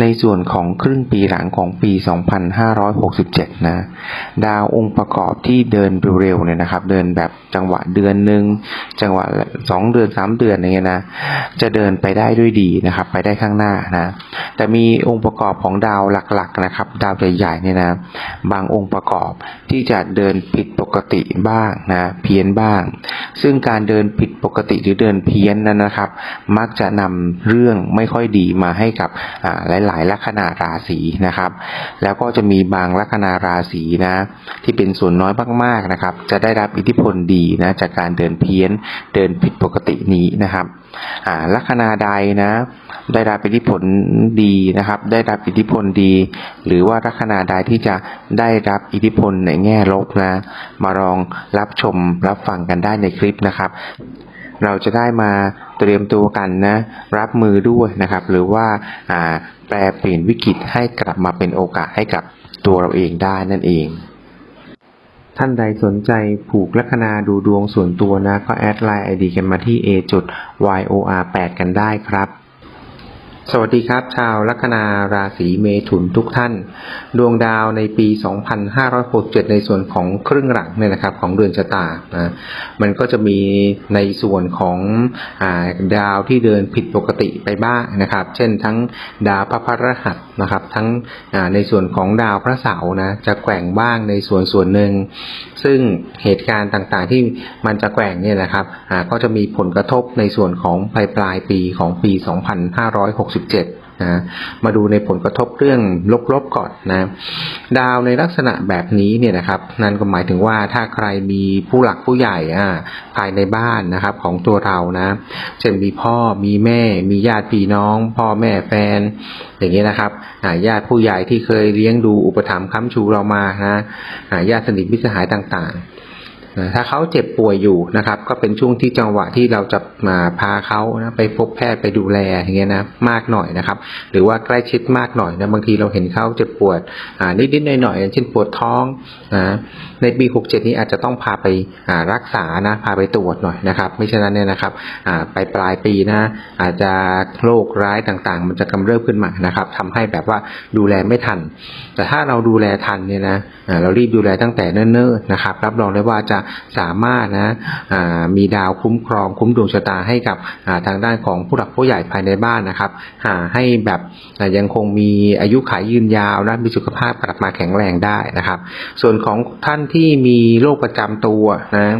ในส่วนของครึ่งปีหลังของปี 2567 นะ ดาวองค์ประกอบที่เดินเร็วๆเนี่ยนะครับ เดินแบบจังหวะเดือนหนึ่งจังหวะสองเดือนสามเดือนอย่างเงี้ยนะ จะเดินไปได้ด้วยดีนะครับ ไปได้ข้างหน้านะ แต่มีองค์ประกอบของดาวหลักๆนะครับ ดาวใหญ่ๆเนี่ยนะ บางองค์ประกอบที่จะเดินผิดปกติบ้างนะ เพี้ยนบ้าง ซึ่งการเดินผิดปกติหรือเดินเพี้ยนนั้นนะครับ มักจะนำเรื่องไม่ค่อยดีมาให้กับอ่าหลายลัคนาราศีนะครับ แล้วก็จะมีบางลัคนาราศีนะที่เป็นส่วนน้อยมากๆนะครับ จะได้รับอิทธิพลดีนะจากการเดินเพี้ยนเดินผิดปกตินี้นะครับลัคนาใดนะ ได้รับอิทธิพลดีนะครับ ได้รับอิทธิพลดี หรือว่าลัคนาใดที่จะได้รับอิทธิพลในแง่ลบนะ มาลองรับชมรับฟังกันได้ในคลิปนะครับ เราจะได้มาเตรียมตัวกันนะรับมือด้วยนะครับ หรือว่าแปลเปลี่ยนวิกฤตให้กลับมาเป็นโอกาสให้กับตัวเราเองได้นั่นเอง ท่านใดสนใจผูกลัคนาดูดวงส่วนตัวนะ ก็แอดไลน์ไอดีกันมาที่ a yor 8 กันได้ครับ สวัสดีครับ ชาวลัคนาราศีเมถุนทุกท่าน ดวงดาวในปี 2567 ในส่วนของครึ่งหลังเนี่ยนะครับของเดือนชะตานะมันก็จะมีในส่วนของอาดาวที่เดินผิดปกติไปบ้างนะครับ เช่นทั้งดาวพระพฤหัสนะครับ ทั้งในส่วนของดาวพระเสาร์นะจะแกว่งบ้างในส่วนส่วนหนึ่ง ซึ่งเหตุการณ์ต่างๆที่มันจะแกว่งเนี่ยนะครับก็จะมีผลกระทบในส่วนของปลายปลายปีของปี 2,56 67นะมาดูในผลกระทบเรื่องลบๆก่อนนะดาวในลักษณะแบบนี้เนี่ยนะครับ นั่นก็หมายถึงว่าถ้าใครมีผู้หลักผู้ใหญ่อ่าภายในบ้านนะครับของตัวเรานะเช่นมีพ่อมีแม่ มีญาติพี่น้อง พ่อแม่แฟน อย่างนี้นะครับญาติผู้ใหญ่ที่เคยเลี้ยงดูอุปถัมภ์ค้ำชูเรามานะญาติสนิทมิตรสหายต่างๆ นะถ้าเขาเจ็บป่วยอยู่นะครับ ก็เป็นช่วงที่จังหวะที่เราจะมาพาเขานะไปพบแพทย์ไปดูแลอย่างเงี้ยนะมากหน่อยนะครับ หรือว่าใกล้ชิดมากหน่อยนะบางทีเราเห็นเขาเจ็บปวดอ่านิดๆหน่อยๆเช่นปวดท้องนะในปี67นี้อาจจะต้องพาไปอ่ารักษานะพาไปตรวจหน่อยนะครับ ไม่เช่นนั้นเนี่ยนะครับอ่าไปปลายปีนะอาจจะโรคร้ายต่างๆ มันจะกำเริบขึ้นมานะครับทำให้แบบว่าดูแลไม่ทัน แต่ถ้าเราดูแลทันเนี่ยนะอ่าเรารีบดูแลตั้งแต่เนิ่นๆนะครับ รับรองได้ว่าจะสามารถนะมีดาวคุ้มครองคุ้มดวงชะตาให้กับทางด้านของผู้หลักผู้ใหญ่ภายในบ้านนะครับหาให้แบบยังคงมีอายุขัยยืนยาวและมีสุขภาพกลับมาแข็งแรงได้นะครับ ส่วนของท่านที่มีโรคประจำตัวนะ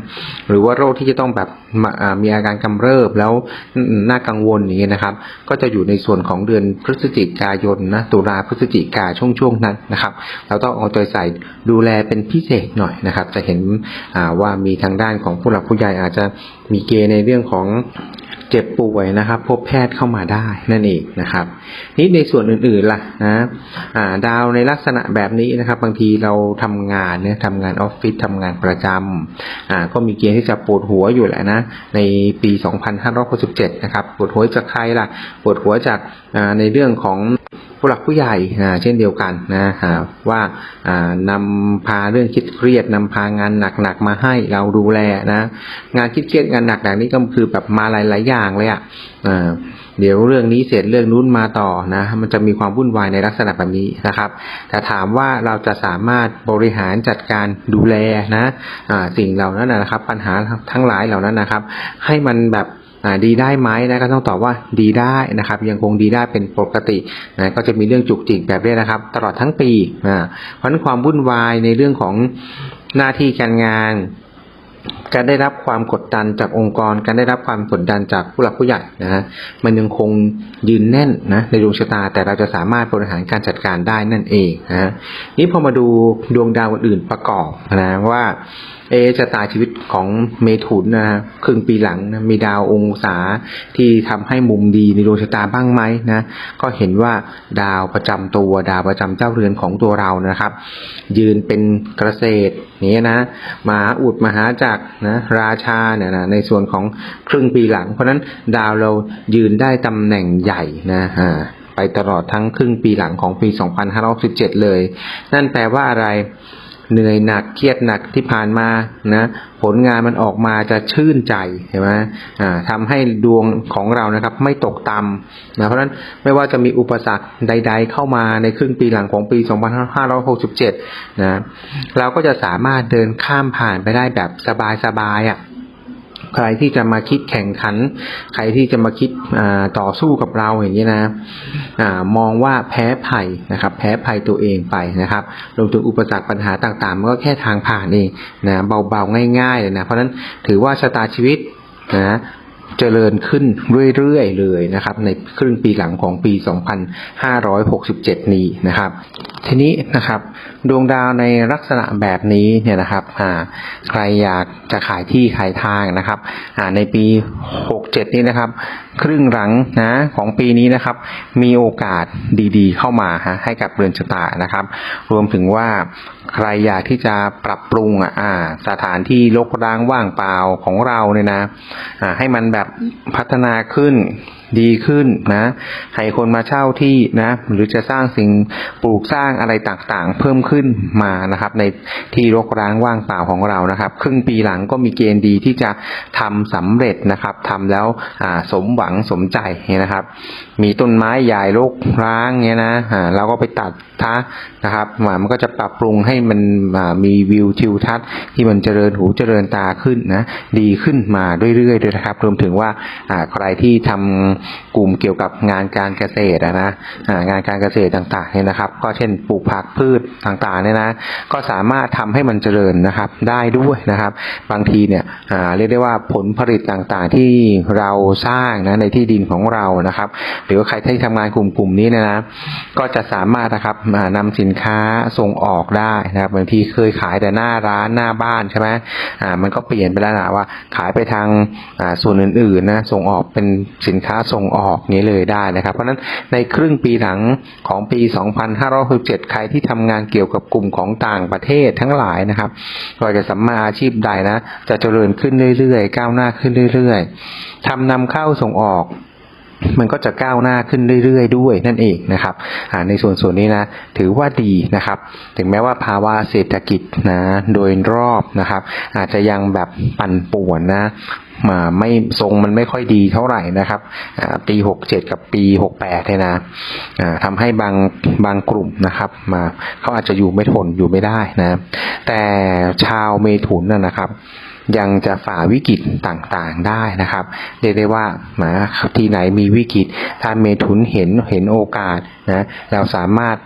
หรือว่าโรคที่จะต้องแบบ ม,มีอาการกำเริบแล้วน่ากังวลอย่างเงี้ยนะครับ ก็จะอยู่ในส่วนของเดือนพฤศจิกายนนะตุลาพฤศจิกาช่วงช่วงๆนั้นนะครับ เราต้องเอาใจใส่ดูแลเป็นพิเศษหน่อยนะครับ จะเห็นว่ามีทางด้านของผู้หลักผู้ใหญ่อาจจะมีเกณฑ์ในเรื่องของ เจ็บป่วยนะครับ พบแพทย์เข้ามาได้นั่นเองนะครับนี่ในส่วนอื่นๆล่ะนะาดาวในลักษณะแบบนี้นะครับ บางทีเราทำงานเนี่ยทำงานออฟฟิศทำงานประจำก็มีเกณฑ์ที่จะปวดหัวอยู่แหละนะในปี 2567 นะครับปวดหัวจากใครล่ะปวดหัวจากาในเรื่องของผู้หลักผู้ใหญ่อ่าเช่นเดียวกันนะว่าอ่านำพาเรื่องคิดเครียดนำพางานหนักๆมาให้เราดูแลนะงานคิดเครียดงานหนักๆนี้ก็คือแบบมาหลายๆอย่างเลยอะอ่าเดี๋ยวเรื่องนี้เสร็จเรื่องนู้นมาต่อนะมันจะมีความวุ่นวายในลักษณะแบบนี้นะครับ แต่ถามว่าเราจะสามารถบริหารจัดการดูแลนะสิ่งเหล่านั้นนะครับ ปัญหาทั้งหลายเหล่านั้นนะครับ ให้มันแบบ ดีได้ไหมนะก็ต้องตอบว่าดีได้นะครับ ยังคงดีได้เป็นปกตินะก็จะมีเรื่องจุกจิกแบบนี้นะครับ ตลอดทั้งปีนะเพราะฉะนั้นความวุ่นวายในเรื่องของหน้าที่การงานการได้รับความกดดันจากองค์กร การได้รับความกดดันจากผู้หลักผู้ใหญ่นะฮะมันยังคงยืนแน่นนะในดวงชะตา แต่เราจะสามารถบริหารการจัดการได้นั่นเองนะฮะนี่พอมาดูดวงดาวอื่นประกอบนะว่าเอชะตาชีวิตของเมถุนนะครึ่งปีหลังนะมีดาวองศาที่ทำให้มุมดีในดวงชะตาบ้างไหมนะก็เห็นว่าดาวประจำตัวดาวประจำเจ้าเรือนของตัวเรานะครับ ยืนเป็นเกษตรนี้นะมหาอุดมหาจักนะราชาเนี่ยนะในส่วนของครึ่งปีหลัง เพราะนั้นดาวเรายืนได้ตำแหน่งใหญ่นะอ่าไปตลอดทั้งครึ่งปีหลังของปี 2567 เลย นั่นแปลว่าอะไร เหนื่อยหนักเครียดหนักที่ผ่านมานะผลงานมันออกมาจะชื่นใจเห็นไหมอ่าทำให้ดวงของเรานะครับไม่ตกต่ำนะเพราะฉะนั้นไม่ว่าจะมีอุปสรรคใด ๆ เข้ามาในครึ่งปีหลังของปี 2567 นะเราก็จะสามารถเดินข้ามผ่านไปได้แบบสบายๆอะ ใครที่จะมาคิดแข่งขัน ใครที่จะมาคิดต่อสู้กับเราอย่างนี้นะอามองว่าแพ้ภัยนะครับ แพ้ภัยตัวเองไปนะครับรวมถึงอุปสรรคปัญหาต่างๆมันก็แค่ทางผ่านเองนะเบาๆง่ายๆเลยนะเพราะฉะนั้นถือว่าชะตาชีวิตนะเจริญขึ้นเรื่อยๆเลยนะครับ ในครึ่งปีหลังของปี 2567 นี้นะครับ ทีนี้นะครับ ดวงดาวในลักษณะแบบนี้เนี่ยนะครับใครอยากจะขายที่ขายทางนะครับในปี 67 นี้นะครับ ครึ่งหลังนะของปีนี้นะครับ มีโอกาสดีๆ เข้ามาฮะให้กับเรือนชะตานะครับ รวมถึงว่าใครอยากที่จะปรับปรุงอะอ่าสถานที่รกร้างว่างเปล่าของเราเนี่ยนะให้มันแบบพัฒนาขึ้น ดีขึ้นนะให้คนมาเช่าที่นะหรือจะสร้างสิ่งปลูกสร้างอะไรต่างๆ เพิ่มขึ้นมานะครับ ในที่รกร้างว่างเปล่าของเรานะครับ ครึ่งปีหลังก็มีเกณฑ์ดีที่จะทำสำเร็จนะครับทำแล้วสมหวังสมใจนะครับ มีต้นไม้ใหญ่รกร้างเงี้ยนะเราก็ไปตัดทะนะครับมันก็จะปรับปรุงให้มันมีวิวทิวทัศน์ที่มันเจริญหูเจริญตาขึ้นนะดีขึ้นมาเรื่อยๆด้วยนะครับรวมถึงว่าอ่าใครที่ทำกลุ่มเกี่ยวกับงานการเกษตรอะนะงานการเกษตรต่างๆเนี่ยนะครับ ก็เช่นปลูกผักพืชต่างๆเนี่ยนะก็สามารถทำให้มันเจริญนะครับได้ด้วยนะครับ บางทีเนี่ยอ่าเรียกได้ว่าผลผลิตต่างๆที่เราสร้างนะในที่ดินของเรานะครับ หรือว่าใครที่ทำงานกลุ่มๆนี้เนยนะก็จะสามารถนะครับอ่านำสินค้าส่งออกได้นะครับบางทีเคยขายแต่หน้าร้านหน้าบ้านใช่ไหมอ่ามันก็เปลี่ยนไปแล้วนะว่าขายไปทางส่วนอื่นๆนะส่งออกเป็นสินค้าส่งออกนี้เลยได้นะครับ เพราะฉะนั้นในครึ่งปีหลังของปี 2567 ใครที่ทำงานเกี่ยวกับกลุ่มของต่างประเทศทั้งหลายนะครับก็จะสัมมาอาชีพใดนะ จะเจริญขึ้นเรื่อยๆ ก้าวหน้าขึ้นเรื่อยๆทำนำเข้าส่งออกมันก็จะก้าวหน้าขึ้นเรื่อยๆ ด้วยนั่นเองนะครับในส่วนส่วนนี้นะถือว่าดีนะครับ ถึงแม้ว่าภาวะเศรษฐกิจนะโดยรอบนะครับ อาจจะยังแบบปั่นป่วนนะ มาไม่ทรงมันไม่ค่อยดีเท่าไหร่นะครับปีหกเจ็ดกับปีหกแปดเนี่ยนะทำให้บางบางกลุ่มนะครับ มาเขาอาจจะอยู่ไม่ทนอยู่ไม่ได้นะ แต่ชาวเมถุนนะครับยังจะฝ่าวิกฤตต่างๆได้นะครับเรียกได้ว่านะที่ไหนมีวิกฤตถ้าเมถุนเห็นเห็นโอกาสนะเราสามารถ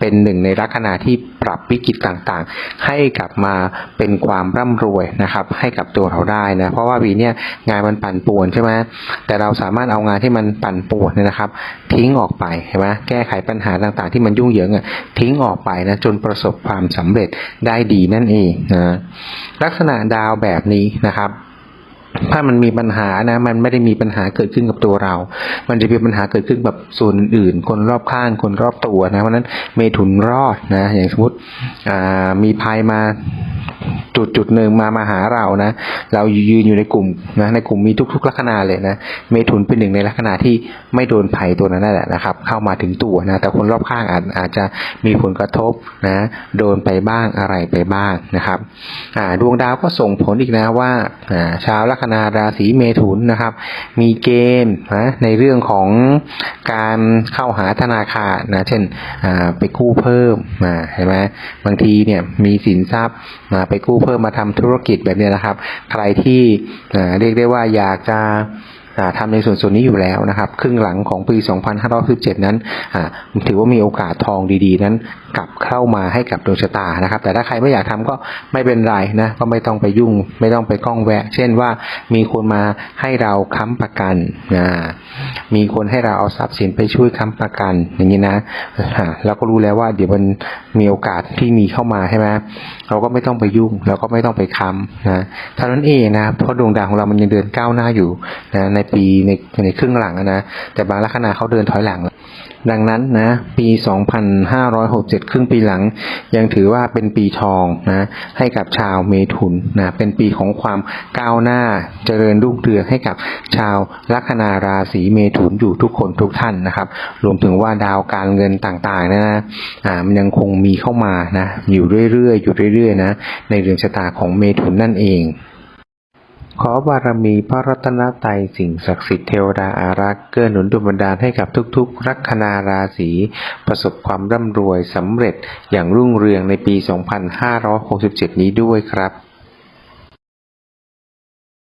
เป็นหนึ่งในลัคนาที่ ปรับวิกฤตต่างๆ ให้กลับมาเป็นความร่ำรวยนะครับ ให้กับตัวเราได้นะเพราะว่าปีเนี้ยงานมันปั่นป่วนใช่ไหมแต่เราสามารถเอางานที่มันปั่นป่วนเนี่ยนะครับ ทิ้งออกไปใช่ไหมแก้ไขปัญหาต่างๆ ที่มันยุ่งเหยิงอะทิ้งออกไปนะจนประสบความสำเร็จได้ดีนั่นเองนะลักษณะดาวแบบนี้นะครับ ถ้ามันมีปัญหานะ มันไม่ได้มีปัญหาเกิดขึ้นกับตัวเรา มันจะมีปัญหาเกิดขึ้นกับส่วนอื่น คนรอบข้าง คนรอบตัวนะ เพราะนั้นเมถุนรอดนะ อย่างสมมติอ่ามีภัยมา จุดจุดหนึ่งมามาหาเรานะ เรายืนอยู่ในกลุ่มนะในกลุ่มมีทุกๆลัคนาเลยนะเมถุนเป็นหนึ่งในลัคนาที่ไม่โดนภัยตัวนั้นนั่นแหละนะครับ เข้ามาถึงตัวนะแต่คนรอบข้างอาจอาจจะมีผลกระทบนะโดนไปบ้างอะไรไปบ้างนะครับอ่าดวงดาวก็ส่งผลอีกนะว่าอ่าชาวลัคนาราศีเมถุนนะครับ มีเกณฑ์นะในเรื่องของการเข้าหาธนาคารนะเช่นอ่าไปกู้เพิ่มมาเห็นไหมบางทีเนี่ยมีสินทรัพย์มาไปกู้เพิ่มมาทำธุรกิจแบบเนี้ยนะครับ ใครที่เรียกได้ว่าอยากจะทำทำในส่วนส่วนนี้อยู่แล้วนะครับ ครึ่งหลังของปี 2517 นั้นถือว่ามีโอกาสทองดีๆ นั้น กลับเข้ามาให้กับดวงชะตานะครับ แต่ถ้าใครไม่อยากทำก็ไม่เป็นไรนะก็ไม่ต้องไปยุ่ง ไม่ต้องไปก้องแวะ เช่นว่ามีคนมาให้เราค้ำประกันอ่ามีคนให้เราเอาทรัพย์สินไปช่วยค้ำประกัน อย่างนี้นะเราก็รู้แล้วว่าเดี๋ยวมันมีโอกาสที่มีเข้ามาใช่ไหมเราก็ไม่ต้องไปยุ่งเราก็ไม่ต้องไปค้ำนะเท่านั้นเองนะเพราะดวงดาวของเรามันยังเดินก้าวหน้าอยู่นะในปีในในครึ่งหลังนะแต่บางลัคนาเขาเดินถอยหลัง ดังนั้นนะปี 2567 ครึ่งปีหลัง ยังถือว่าเป็นปีทองนะให้กับชาวเมถุนนะเป็นปีของความก้าวหน้าเจริญรุ่งเรืองให้กับชาวลัคนาราศีเมถุนอยู่ทุกคนทุกท่านนะครับ รวมถึงว่าดาวการเงินต่างๆนะนะอ่ามันยังคงมีเข้ามานะอยู่เรื่อยๆอยู่เรื่อยๆนะในเรือนชะตาของเมถุนนั่นเอง ขอบารมีพระรัตนตรัยสิ่งศักดิ์สิทธิ์เทวดาอารักษ์เกื้อหนุนดลบันดาลให้กับทุกๆ ลัคนาราศีประสบความร่ำรวยสำเร็จอย่างรุ่งเรืองในปี 2567 นี้ด้วยครับ